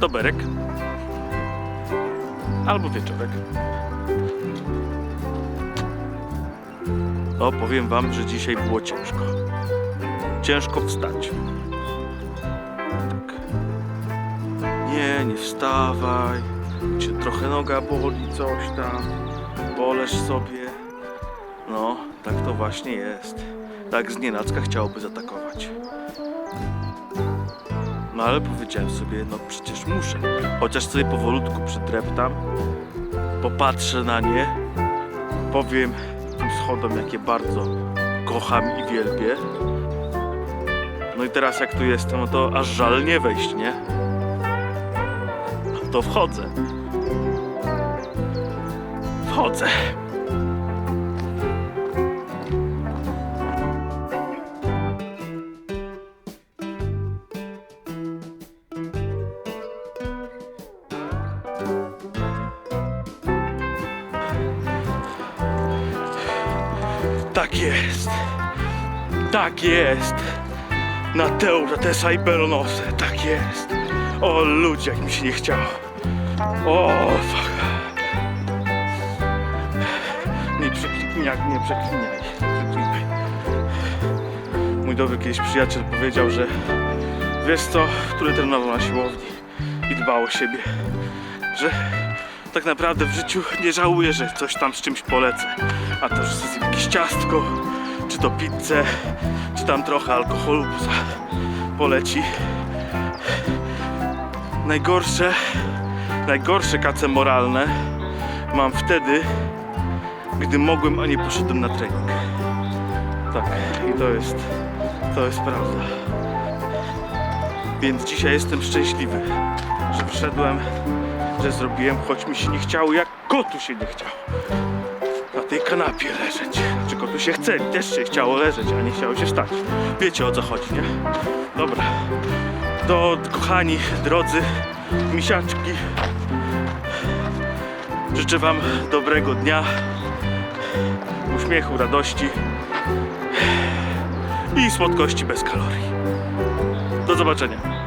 doberek albo wieczorek. No, powiem wam, że dzisiaj było ciężko. Ciężko wstać. Tak. Nie, nie wstawaj. Cię trochę noga boli, coś tam. Polesz sobie. No, tak to właśnie jest. Tak znienacka chciałoby zaatakować. No ale powiedziałem sobie, no przecież muszę. Chociaż sobie powolutku przydreptam, popatrzę na nie, powiem tym schodom, jakie bardzo kocham i wielbię. No i teraz jak tu jestem, no to aż żal nie wejść, nie? No to wchodzę. Wchodzę. Tak jest. Tak jest. Na Teura te Cyberonosy. Tak jest. O ludzie, jak mi się nie chciało. O, fuck. Nie przeklinaj, nie przeklinaj. Przeklinaj. Mój dobry kiedyś przyjaciel powiedział, że wiesz co, który trenował na siłowni i dbał o siebie, że tak naprawdę w życiu nie żałuję, że coś tam z czymś polecę. A to, że zjem jakieś ciastko, czy to pizzę, czy tam trochę alkoholu poleci. Najgorsze, najgorsze kace moralne mam wtedy, gdy mogłem, a nie poszedłem na trening. Tak, i to jest, to jest prawda. Więc dzisiaj jestem szczęśliwy, że wszedłem, że zrobiłem, choć mi się nie chciało, jak kotu się nie chciało. Na tej kanapie leżeć. Znaczy kotu się chce, też się chciało leżeć, a nie chciało się wstać. Wiecie o co chodzi, nie? Dobra. To kochani, drodzy misiaczki. Życzę wam dobrego dnia, uśmiechu, radości i słodkości bez kalorii. Do zobaczenia.